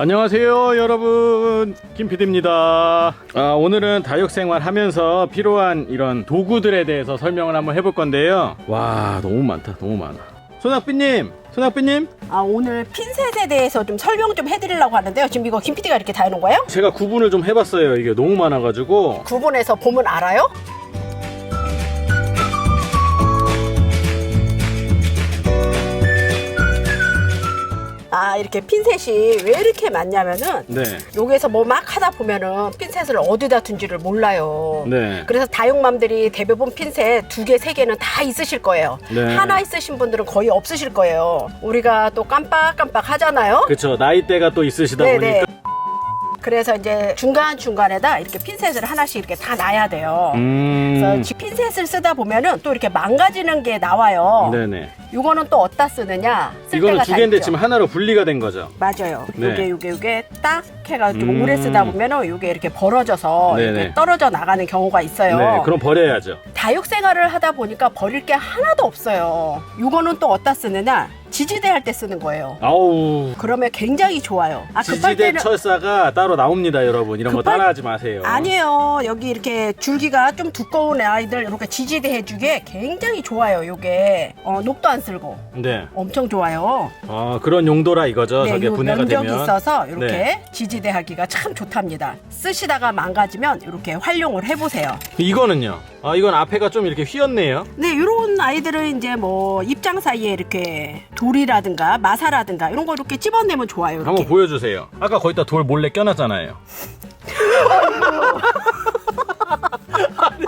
안녕하세요 여러분. 김PD입니다. 아, 오늘은 다육생활 하면서 필요한 이런 도구들에 대해서 설명을 한번 해볼 건데요. 와 너무 많다 너무 많아. 손학비님 손학비님? 아, 오늘 핀셋에 대해서 좀 설명 좀 해드리려고 하는데요. 지금 이거 김 PD가 이렇게 다 해놓은 거예요? 제가 구분을 좀 해봤어요. 이게 너무 많아가지고. 구분해서 보면 알아요? 아, 이렇게 핀셋이 왜 이렇게 많냐면은 네 여기에서 뭐 막 하다 보면은 핀셋을 어디다 둔지를 몰라요. 네. 그래서 다육맘들이 대부분 핀셋 두 개, 세 개는 다 있으실 거예요. 네. 하나 있으신 분들은 거의 없으실 거예요. 우리가 또 깜빡깜빡 하잖아요. 그쵸 나이대가 또 있으시다 네네. 보니까 그래서 이제 중간 중간에다 이렇게 핀셋을 하나씩 이렇게 다 놔야 돼요. 그래서 음 지- 핀셋을 쓰다 보면은 또 이렇게 망가지는 게 나와요. 네네 이거는 또 어디다 쓰느냐? 쓸 이거는 두다 개인데 있죠. 지금 하나로 분리가 된 거죠 맞아요. 네. 요게 요게 요게 딱 해가지고 음. 오래 쓰다 보면은 요게 이렇게 벌어져서 네네. 이렇게 떨어져 나가는 경우가 있어요. 네 그럼 버려야죠 다육 생활을 하다 보니까 버릴 게 하나도 없어요. 요거는 또 어디다 쓰느냐? 지지대 할 때 쓰는 거예요. 아우 그러면 굉장히 좋아요. 아 급할 지지대 때는 철사가 따로 나옵니다 여러분 이런 거 급할- 따라하지 마세요 아니에요. 여기 이렇게 줄기가 좀 두꺼운 아이들 이렇게 지지대 해주기에 굉장히 좋아요. 요게 어, 녹도 안 쓸고 네 엄청 좋아요. 아 그런 용도라 이거죠 네, 저게 요 분해가 면적이 되면 있어서 이렇게 네. 지지대 하기가 참 좋답니다. 쓰시다가 망가지면 이렇게 활용을 해보세요. 이거는요 아 이건 앞에가 좀 이렇게 휘었네요 네, 이런 아이들은 이제 뭐 입장 사이에 이렇게 돌이라든가 마사라든가 이런 거 이렇게 집어내면 좋아요. 이렇게. 한번 보여주세요 아까 거기다 돌 몰래 껴놨잖아요 아니,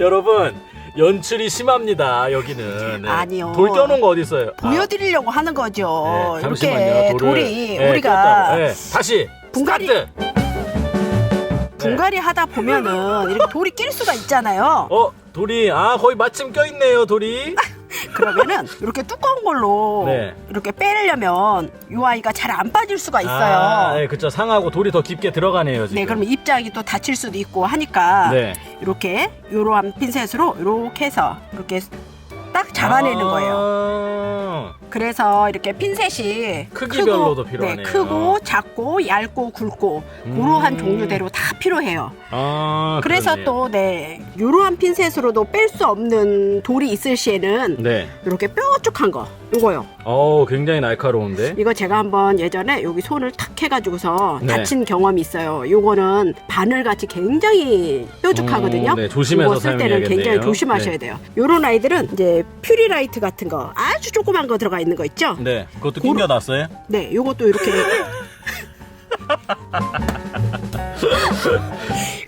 여러분 연출이 심합니다 여기는 네. 아니요. 돌 껴놓은 거 어디 있어요 아, 보여드리려고 하는 거죠. 네, 이렇게 잠시만요 돌을 돌이 네, 우리가 꼈다고. 네, 다시 분갈이- 스타트 분갈이 하다 보면은 이렇게 돌이 낄 수가 있잖아요. 어 돌이 아 거의 마침 껴있네요 돌이 그러면은 이렇게 두꺼운 걸로 네. 이렇게 빼려면 이 아이가 잘 안 빠질 수가 있어요. 아, 네, 그쵸 상하고 돌이 더 깊게 들어가네요 지금 네, 그러면 입장이 또 다칠 수도 있고 하니까 네. 이렇게 이러한 핀셋으로 이렇게 해서 이렇게 딱 잡아내는 아, 거예요. 그래서 이렇게 핀셋이 크기별로도 크고, 필요하네요. 네, 크고 작고 얇고 굵고 그러한 음. 종류대로 다 필요해요. 아, 그래서 그러네요. 또 네, 이러한 핀셋으로도 뺄 수 없는 돌이 있을 시에는 네. 이렇게 뾰족한 거 이거요. 어우 굉장히 날카로운데 이거 제가 한번 예전에 여기 손을 탁 해가지고서 네. 다친 경험이 있어요. 요거는 바늘같이 굉장히 뾰족하거든요. 음, 네, 조심해서 쓸 때는 사용해야겠네요. 굉장히 조심하셔야 네. 돼요. 요런 아이들은 이제 퓨리라이트 같은 거 아주 조그만 거 들어가 있는 거 있죠? 네 그것도 고루- 낑겨놨어요? 네, 요것도 이렇게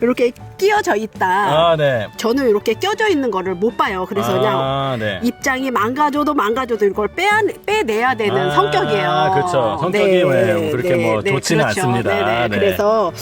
이렇게 끼어져 있다. 아 네 저는 이렇게 껴져 있는 거를 못 봐요. 그래서 그냥 아, 네. 입장이 망가져도 망가져도 이걸 빼야, 빼내야 되는 아, 성격이에요. 그쵸. 성격이 왜 그렇게 뭐 좋지는 않습니다. 네네. 네. 그래서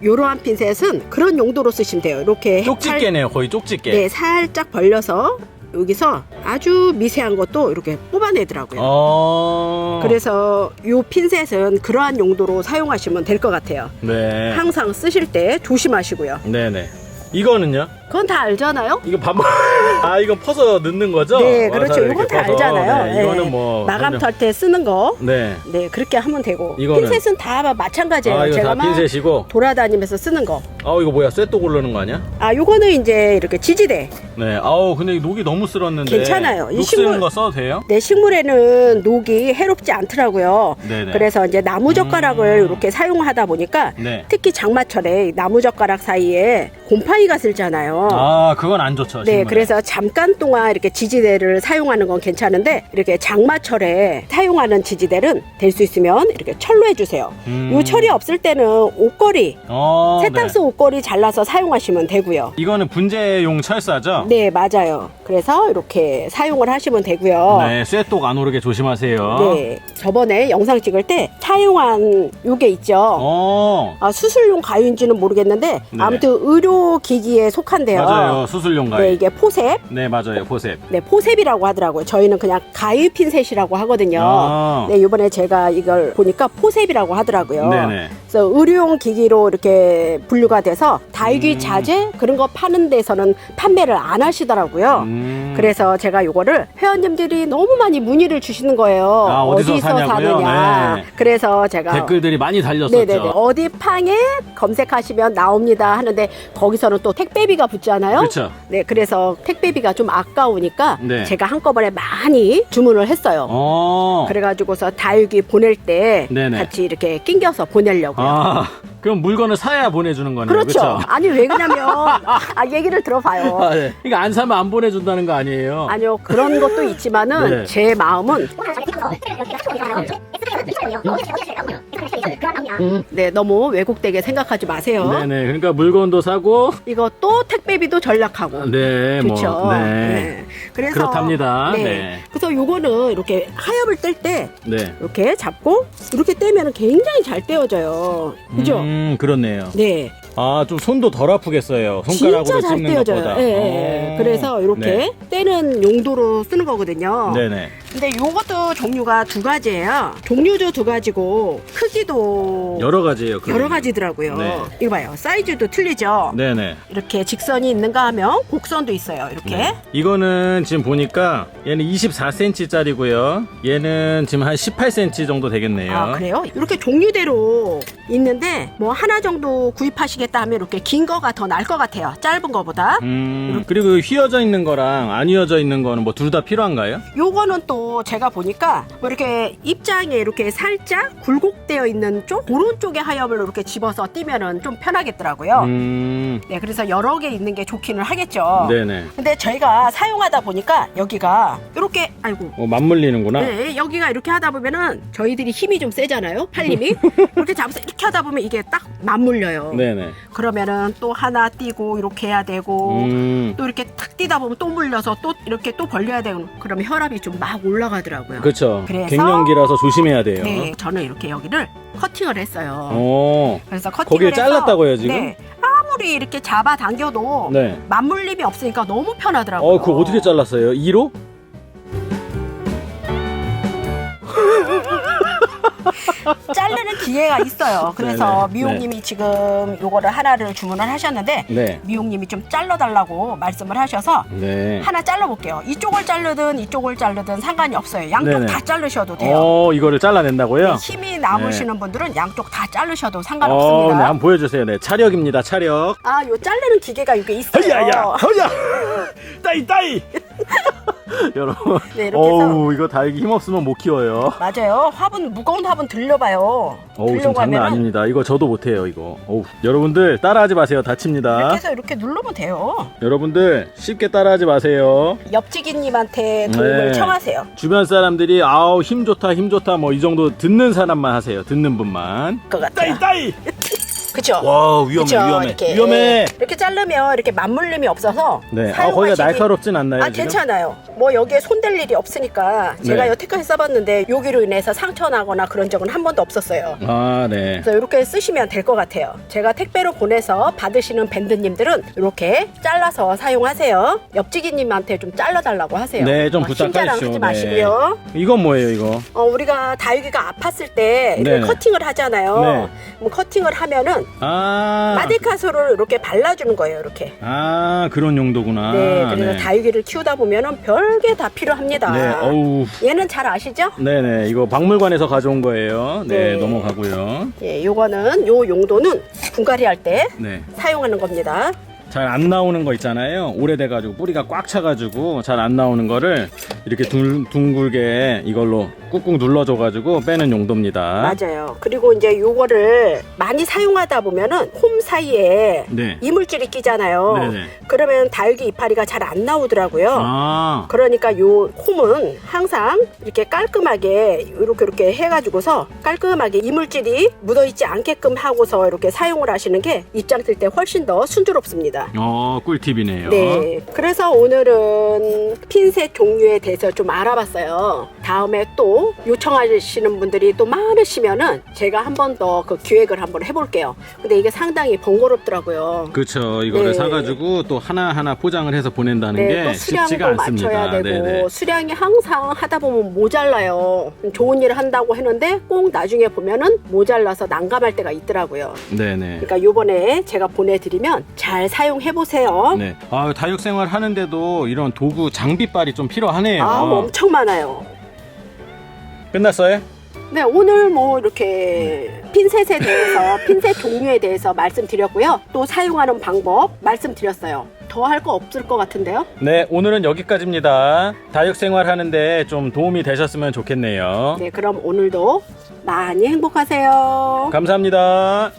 이러한 핀셋은 그런 용도로 쓰시면 돼요. 이렇게 쪽집게네요 거의 쪽집게 살, 네, 살짝 벌려서 여기서 아주 미세한 것도 이렇게 뽑아내더라고요. 어 그래서 이 핀셋은 그러한 용도로 사용하시면 될 것 같아요. 네 항상 쓰실 때 조심하시고요. 네네 이거는요? 그건 다 알잖아요. 이거 반반 아 이건 퍼서 넣는 거죠? 네, 그렇죠. 이건 다 퍼서. 알잖아요. 네, 네. 이거는 뭐 마감 설명- 털 때 쓰는 거. 네. 네, 그렇게 하면 되고. 이거는? 핀셋은 다 마찬가지예요. 아 이거 제가 다 막 핀셋이고 돌아다니면서 쓰는 거. 아 이거 뭐야 쇠또 고르는 거 아니야? 아, 요거는 이제 이렇게 지지대. 네 아우 근데 이 녹이 너무 쓸었는데 괜찮아요. 이녹 식물- 쓰는 거 써도 돼요? 내 식물에는 녹이 해롭지 않더라고요. 네네 그래서 이제 나무 젓가락을 음. 이렇게 사용하다 보니까 네. 특히 장마철에 나무 젓가락 사이에 곰팡이가 쓸잖아요. 아 그건 안 좋죠 네, 식물에. 그래서 잠깐 동안 이렇게 지지대를 사용하는 건 괜찮은데 이렇게 장마철에 사용하는 지지대는 될 수 있으면 이렇게 철로 해주세요. 음. 요 철이 없을 때는 옷걸이, 어, 세탁소 옷걸이 잘라서 사용하시면 되고요. 네. 이거는 분재용 철사죠? 네, 맞아요. 그래서 이렇게 사용을 하시면 되고요. 네, 쇠독 안 오르게 조심하세요. 네, 저번에 영상 찍을 때 사용한 요게 있죠. 어, 아, 수술용 가위인지는 모르겠는데 네. 아무튼 의료 기기에 속한 데요. 맞아요. 수술용 가위. 네, 네, 이게 포셉. 맞아요. 포셉. 네, 포셉이라고 하더라고요. 저희는 그냥 가위 핀셋이라고 하거든요. 아. 네, 이번에 제가 이걸 보니까 포셉이라고 하더라고요. 네네. 그래서 의료용 기기로 이렇게 분류가 돼서 다육이 음. 자재 그런 거 파는 데서는 판매를 안 하시더라고요. 음. 그래서 제가 요거를 회원님들이 너무 많이 문의를 주시는 거예요. 아, 어디서 사냐고요? 사느냐. 네. 그래서 제가 댓글들이 많이 달렸었죠. 네네네. 어디 팡에 검색하시면 나옵니다 하는데 거기서는 또 택배비가 붙잖아요. 그렇죠. 네, 그래서 택배비가 좀 아까우니까 네. 제가 한꺼번에 많이 주문을 했어요. 어. 그래가지고서 다육이 보낼 때 네네. 같이 이렇게 낑겨서 보내려고요. 아, 그럼 물건을 사야 보내주는 거네요. 그렇죠. 그렇죠? 아니 왜 그러냐면 아 얘기를 들어봐요. 아, 네. 그러니까 안 사면 안 보내준다는 거 아니에요? 아니요 그런 것도 있지만은 네. 제 마음은 네 너무 왜곡되게 생각하지 마세요. 네네. 그러니까 물건도 사고, 이것도 택배비도 전락하고. 네, 그렇죠. 뭐, 네. 그래서 그렇답니다. 네. 네. 그래서 요거는 이렇게 하엽을 뗄 때 네. 이렇게 잡고 이렇게 떼면 굉장히 잘 떼어져요. 그죠? 음, 그렇네요. 네. 아, 좀 손도 덜 아프겠어요. 손가락으로 진짜 잘 찝는 떼어져요. 것보다. 예, 예. 어. 그래서 이렇게 네. 떼는 용도로 쓰는 거거든요. 네 네. 근데 요것도 종류가 두 가지예요. 종류도 두 가지고 크기도 여러 가지예요. 그러면. 여러 가지더라고요. 네. 이거 봐요. 사이즈도 틀리죠. 네네. 이렇게 직선이 있는가 하면 곡선도 있어요. 이렇게. 네. 이거는 지금 보니까 얘는 24cm짜리고요. 얘는 지금 한 18cm 정도 되겠네요. 아 그래요? 이렇게 종류대로 있는데 뭐 하나 정도 구입하시겠다 하면 이렇게 긴 거가 더 나을 것 같아요. 짧은 거보다. 음, 그리고 휘어져 있는 거랑 안 휘어져 있는 거는 뭐 둘 다 필요한가요? 요거는 또 제가 보니까 뭐 이렇게 입장에 이렇게 살짝 굴곡되어 있는 쪽 오른쪽에 하엽을 이렇게 집어서 띄면은 좀 편하겠더라고요. 음, 네, 그래서 여러 개 있는 게 좋기는 하겠죠. 네네. 근데 저희가 사용하다 보니까 여기가 이렇게 아이고 어, 맞물리는구나. 네, 여기가 이렇게 하다 보면은 저희들이 힘이 좀 세잖아요. 팔림이. 이렇게 잡아서 이렇게 하다 보면 이게 딱 맞물려요. 네네. 그러면은 또 하나 띄고 이렇게 해야 되고 음, 또 이렇게 탁 뛰다 보면 또 물려서 또 이렇게 또 벌려야 되고 그러면 혈압이 좀 막 올라 가더라고요. 그렇죠. 그래서- 갱년기라서 조심해야 돼요. 네, 저는 이렇게 여기를 커팅을 했어요. 어, 그래서 커팅을 거기를 해서 잘랐다고요, 지금? 네, 아무리 이렇게 잡아 당겨도 네. 맞물림이 없으니까 너무 편하더라고요. 어, 그거 어떻게 잘랐어요? 2로? 자르는 기회가 있어요. 그래서 네네. 미용님이 지금 요거를 하나를 주문을 하셨는데 네. 미용님이 좀 잘라달라고 말씀을 하셔서 네. 하나 잘라볼게요. 이쪽을 자르든 이쪽을 자르든 상관이 없어요. 양쪽 네네. 다 자르셔도 돼요. 어, 이거를 잘라낸다고요? 힘이 남으시는 분들은 양쪽 다 자르셔도 어, 네, 상관없습니다. 한번 보여주세요. 네, 차력입니다. 차력. 아, 요 자르는 기계가 이게 있어요. 허야야, 허야, 따이 따이. 여러분, 네, 이렇게 해서. 어우 이거 달기 힘 없으면 못 키워요. 맞아요. 화분 무거운 화분 들려봐요. 어우 지금 들려고 장난 하면은 아닙니다. 이거 저도 못해요 이거. 어우 여러분들 따라하지 마세요. 이렇게 다칩니다. 해서 이렇게 누르면 돼요. 여러분들 쉽게 따라하지 마세요. 옆지기님한테 도움을 네. 청하세요. 주변 사람들이 아우 힘 좋다 힘 좋다 뭐 이 정도 듣는 사람만 하세요. 듣는 분만. 그 같아요. 따이. 그쵸? 와 위험해 그쵸? 위험해 이렇게, 위험해. 예. 이렇게 자르면 이렇게 맞물림이 없어서 네. 아 거기가 사용하시기- 날카롭진 않나요 아 지금? 괜찮아요. 뭐 여기에 손댈 일이 없으니까 제가 네. 여태까지 써봤는데 여기로 인해서 상처 나거나 그런 적은 한 번도 없었어요. 아 네. 그래서 이렇게 쓰시면 될 것 같아요. 제가 택배로 보내서 받으시는 밴드님들은 이렇게 잘라서 사용하세요. 옆지기님한테 좀 잘라달라고 하세요. 네, 좀 어, 부탁하시죠. 하지 네. 마시고요. 이건 뭐예요 이거? 어, 우리가 다육이가 아팠을 때 이렇게 네네. 커팅을 하잖아요. 네. 뭐 커팅을 하면은 아. 마데카소를 이렇게 발라주는 거예요. 이렇게. 아 그런 용도구나. 네, 그래서 다육이를 키우다 보면은 별게 다 필요합니다. 네, 어우. 얘는 잘 아시죠? 네네, 이거 박물관에서 가져온 거예요. 네, 네. 넘어가고요. 예, 요거는 요 용도는 분갈이 할 때 네. 사용하는 겁니다. 잘 안 나오는 거 있잖아요. 오래돼가지고 뿌리가 꽉 차가지고 잘 안 나오는 거를 이렇게 둥, 둥글게 이걸로 꾹꾹 눌러줘가지고 빼는 용도입니다. 맞아요. 그리고 이제 요거를 많이 사용하다 보면은 홈 사이에 네. 이물질이 끼잖아요. 네네. 그러면 다육이 이파리가 잘 안 나오더라고요. 아, 그러니까 요 홈은 항상 이렇게 깔끔하게 이렇게 이렇게 해가지고서 깔끔하게 이물질이 묻어있지 않게끔 하고서 이렇게 사용을 하시는 게 입장 뜰때 훨씬 더 순조롭습니다. 어, 꿀팁이네요. 네. 그래서 오늘은 핀셋 종류에 대해서 좀 알아봤어요. 다음에 또 요청하시는 분들이 또 많으시면은 제가 한 번 더 그 기획을 한번 해볼게요. 근데 이게 상당히 번거롭더라고요. 그렇죠. 이거를 네. 사가지고 또 하나하나 포장을 해서 보낸다는 네, 게또 쉽지가 수량도 않습니다. 맞춰야 되고 네네. 수량이 항상 하다 보면 모자라요. 좋은 일을 한다고 했는데 꼭 나중에 보면은 모자라서 난감할 때가 있더라고요. 네네. 그러니까 요번에 제가 보내드리면 잘 사용해 보세요. 네. 아, 다육 생활 하는데도 이런 도구 장비빨이 좀 필요하네요. 아 엄청 많아요. 끝났어요? 네, 오늘 뭐 이렇게 핀셋에 대해서 핀셋 종류에 대해서 말씀드렸고요. 또 사용하는 방법 말씀드렸어요. 더 할 거 없을 것 같은데요? 네, 오늘은 여기까지입니다. 다육 생활 하는데 좀 도움이 되셨으면 좋겠네요. 네, 그럼 오늘도 많이 행복하세요. 감사합니다.